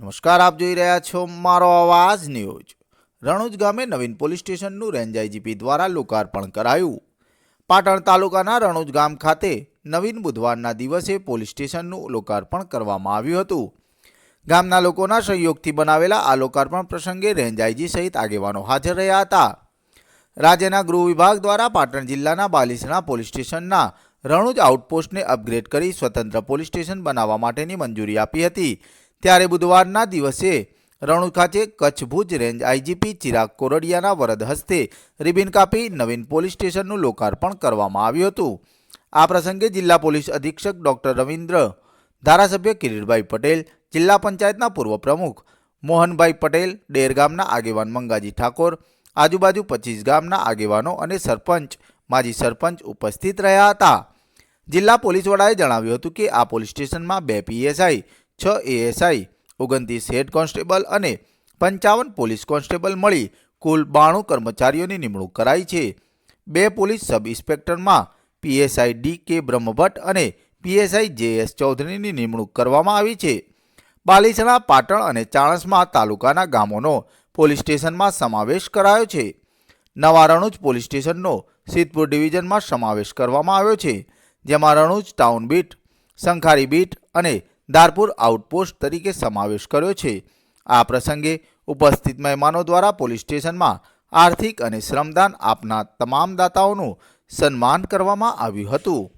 નમસ્કાર, આપ જોઈ રહ્યા છો મારો અવાજ ન્યૂઝ. રણુજ ગામે નવીન પોલીસ સ્ટેશનનું રેન્જ આઈજીપી દ્વારા લોકાર્પણ કરાયું. પાટણ તાલુકાના રણુજ ગામ ખાતે નવીન બુધવારના દિવસે પોલીસ સ્ટેશનનું લોકાર્પણ કરવામાં આવ્યું હતું. ગામના લોકોના સહયોગથી બનાવેલા આ લોકાર્પણ પ્રસંગે રેન્જ આઈજી સહિત આગેવાનો હાજર રહ્યા હતા. રાજ્યના ગૃહ વિભાગ દ્વારા પાટણ જિલ્લાના બાલીસણા પોલીસ સ્ટેશનના રણુજ આઉટપોસ્ટને અપગ્રેડ કરી સ્વતંત્ર પોલીસ સ્ટેશન બનાવવા માટેની મંજૂરી આપી હતી. ત્યારે બુધવારના દિવસે રણુજ ખાતે કચ્છ ભુજ રેન્જ આઈજીપી ચિરાગ કોરડિયાના વરદ હસ્તે રિબિન કાપી નવીન પોલીસ સ્ટેશનનું લોકાર્પણ કરવામાં આવ્યું હતું. આ પ્રસંગે જિલ્લા પોલીસ અધિક્ષક ડોક્ટર રવિન્દ્ર, ધારાસભ્ય કિરીટભાઈ પટેલ, જિલ્લા પંચાયતના પૂર્વ પ્રમુખ મોહનભાઈ પટેલ, ડેર ગામના આગેવાન મંગાજી ઠાકોર, આજુબાજુ પચીસ ગામના આગેવાનો અને સરપંચ, માજી સરપંચ ઉપસ્થિત રહ્યા હતા. જિલ્લા પોલીસ વડાએ જણાવ્યું હતું કે આ પોલીસ સ્ટેશનમાં બે પીએસઆઈ છ એએસઆઈ ઓગણત્રીસ હેડ કોન્સ્ટેબલ અને પંચાવન પોલીસ કોન્સ્ટેબલ મળી કુલ બાણું કર્મચારીઓની નિમણૂક કરાઈ છે. બે પોલીસ સબ ઇન્સ્પેક્ટરમાં પીએસઆઈ ડી કે બ્રહ્મભટ્ટ અને પીએસઆઈ જે એસ ચૌધરીની નિમણૂક કરવામાં આવી છે. બાલીસણા, પાટણ અને ચાણસમાં તાલુકાના ગામોનો પોલીસ સ્ટેશનમાં સમાવેશ કરાયો છે. નવા રણુજ પોલીસ સ્ટેશનનો સિદ્ધપુર ડિવિઝનમાં સમાવેશ કરવામાં આવ્યો છે, જેમાં Ranuj, town beat, Sankhari beat અને ધારપુર આઉટપોસ્ટ તરીકે સમાવેશ કર્યો છે. આ પ્રસંગે ઉપસ્થિત મહેમાનો દ્વારા પોલીસ સ્ટેશનમાં આર્થિક અને શ્રમદાન આપનાર તમામ દાતાઓનું સન્માન કરવામાં આવ્યું હતું.